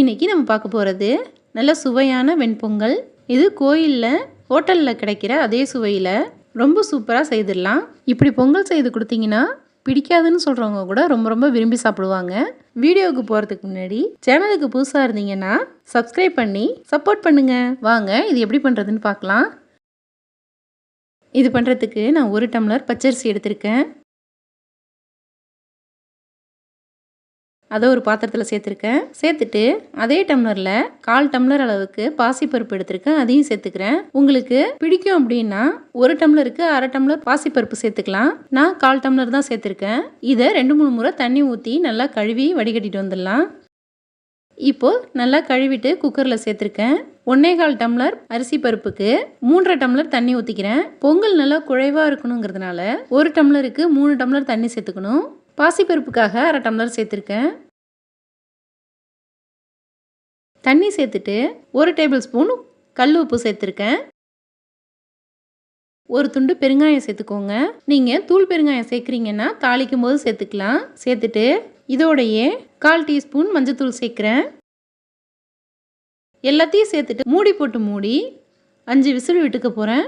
இன்றைக்கி நம்ம பார்க்க போகிறது நல்ல சுவையான வெண்பொங்கல். இது கோயிலில் ஹோட்டலில் கிடைக்கிற அதே சுவையில் ரொம்ப சூப்பராக செய்திடலாம். இப்படி பொங்கல் செய்து கொடுத்தீங்கன்னா பிடிக்காதுன்னு சொல்கிறவங்க கூட ரொம்ப ரொம்ப விரும்பி சாப்பிடுவாங்க. வீடியோவுக்கு போகிறதுக்கு முன்னாடி சேனலுக்கு புதுசாக இருந்தீங்கன்னா சப்ஸ்கிரைப் பண்ணி சப்போர்ட் பண்ணுங்கள் வாங்க இது எப்படி பண்ணுறதுன்னு பார்க்கலாம். இது பண்ணுறதுக்கு நான் ஒரு டம்ளர் பச்சரிசி எடுத்திருக்கேன். அதை ஒரு பாத்திரத்தில் சேர்த்துருக்கேன். சேர்த்துட்டு அதே டம்ளரில் கால் டம்ளர் அளவுக்கு பாசிப்பருப்பு எடுத்திருக்கேன். அதையும் சேர்த்துக்கிறேன். உங்களுக்கு பிடிக்கும் அப்படின்னா ஒரு டம்ளருக்கு அரை டம்ளர் பாசிப்பருப்பு சேர்த்துக்கலாம். நான் கால் டம்ளர் தான் சேர்த்துருக்கேன். இதை ரெண்டு மூணு முறை தண்ணி ஊற்றி நல்லா கழுவி வடிகட்டிட்டு வந்துடலாம். இப்போது நல்லா கழுவிட்டு குக்கரில் சேர்த்துருக்கேன். ஒன்னே கால் டம்ளர் அரிசி பருப்புக்கு மூன்றரை டம்ளர் தண்ணி ஊற்றிக்கிறேன் பொங்கல் நல்லா குழைவாக இருக்கணுங்கிறதுனால ஒரு டம்ளருக்கு மூணு டம்ளர் தண்ணி சேர்த்துக்கணும். பாசிப்பருப்புக்காக அரை டம்ளர் சேர்த்துருக்கேன். தண்ணி சேர்த்துட்டு ஒரு டேபிள் ஸ்பூன் கல் உப்பு சேர்த்துருக்கேன். ஒரு துண்டு பெருங்காயம் சேர்த்துக்கோங்க. நீங்கள் தூள் பெருங்காயம் சேர்க்குறீங்கன்னா தாளிக்கும் போது சேர்த்துக்கலாம். சேர்த்துட்டு இதோடையே கால் டீஸ்பூன் மஞ்சத்தூள் சேர்க்குறேன். எல்லாத்தையும் சேர்த்துட்டு மூடி போட்டு மூடி அஞ்சு விசில் விட்டுக்க போகிறேன்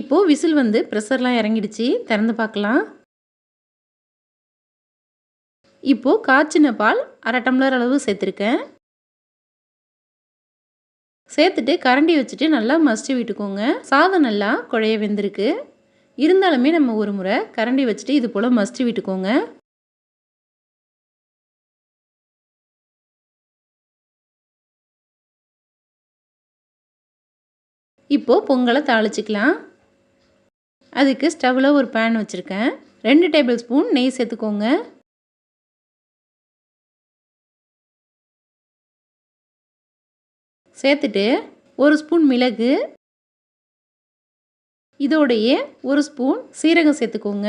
இப்போது விசில் வந்து ப்ரெஷர்லாம் இறங்கிடுச்சு. திறந்து பார்க்கலாம். இப்போது காய்ச்சின பால் அரை டம்ளர் அளவு சேர்த்துருக்கேன். சேர்த்துட்டு கரண்டி வச்சுட்டு நல்லா மசிச்சு விட்டுக்கோங்க. சாதம் நல்லா குழைய வெந்திருக்கு. இருந்தாலுமே நம்ம ஒரு முறை கரண்டி வச்சுட்டு இது போல் மசிச்சு விட்டுக்கோங்க. இப்போது பொங்கலை தாளிச்சிக்கலாம். அதுக்கு ஸ்டவ்வில் ஒரு பேன் வச்சுருக்கேன். ரெண்டு டேபிள் ஸ்பூன் நெய் சேர்த்துக்கோங்க. சேர்த்துட்டு ஒரு ஸ்பூன் மிளகு. இதோடையே ஒரு ஸ்பூன் சீரகம் சேர்த்துக்கோங்க.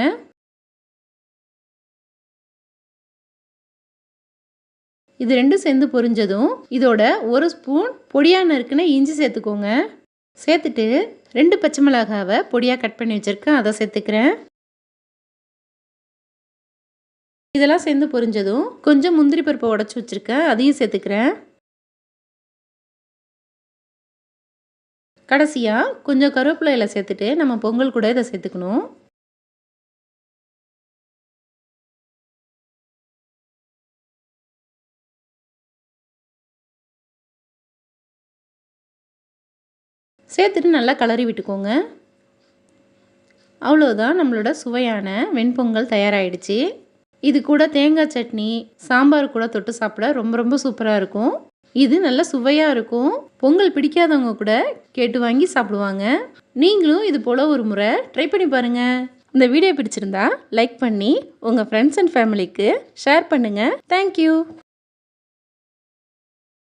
இது ரெண்டும் சேர்ந்து பொரிஞ்சதும் இதோட ஒரு ஸ்பூன் பொடியான நறுக்குன்னு இஞ்சி சேர்த்துக்கோங்க. சேர்த்துட்டு ரெண்டு பச்சை மிளகாவை பொடியாக கட் பண்ணி வச்சுருக்கேன் அதை சேர்த்துக்கிறேன். இதெல்லாம் சேர்ந்து பொரிஞ்சதும் கொஞ்சம் முந்திரி பருப்பை உடச்சி வச்சுருக்கேன் அதையும் சேர்த்துக்கிறேன். கடைசியாக கொஞ்சம் கருவேப்பிலையில் சேர்த்துட்டு நம்ம பொங்கல் கூட இதை சேர்த்துக்கணும். சேர்த்துட்டு நல்லா கலரி விட்டுக்கோங்க. அவ்வளோதான் நம்மளோட சுவையான வெண்பொங்கல் தயாராகிடுச்சு இது கூட தேங்காய் சட்னி சாம்பார் கூட தொட்டு சாப்பிட ரொம்ப ரொம்ப சூப்பராக இருக்கும். இது நல்ல சுவையாக இருக்கும். பொங்கல் பிடிக்காதவங்க கூட கேட்டு வாங்கி சாப்பிடுவாங்க. நீங்களும் இது போல் ஒரு முறை ட்ரை பண்ணி பாருங்கள் இந்த வீடியோ பிடிச்சிருந்தா லைக் பண்ணி உங்கள் ஃப்ரெண்ட்ஸ் அண்ட் ஃபேமிலிக்கு ஷேர் பண்ணுங்கள் தேங்க்யூ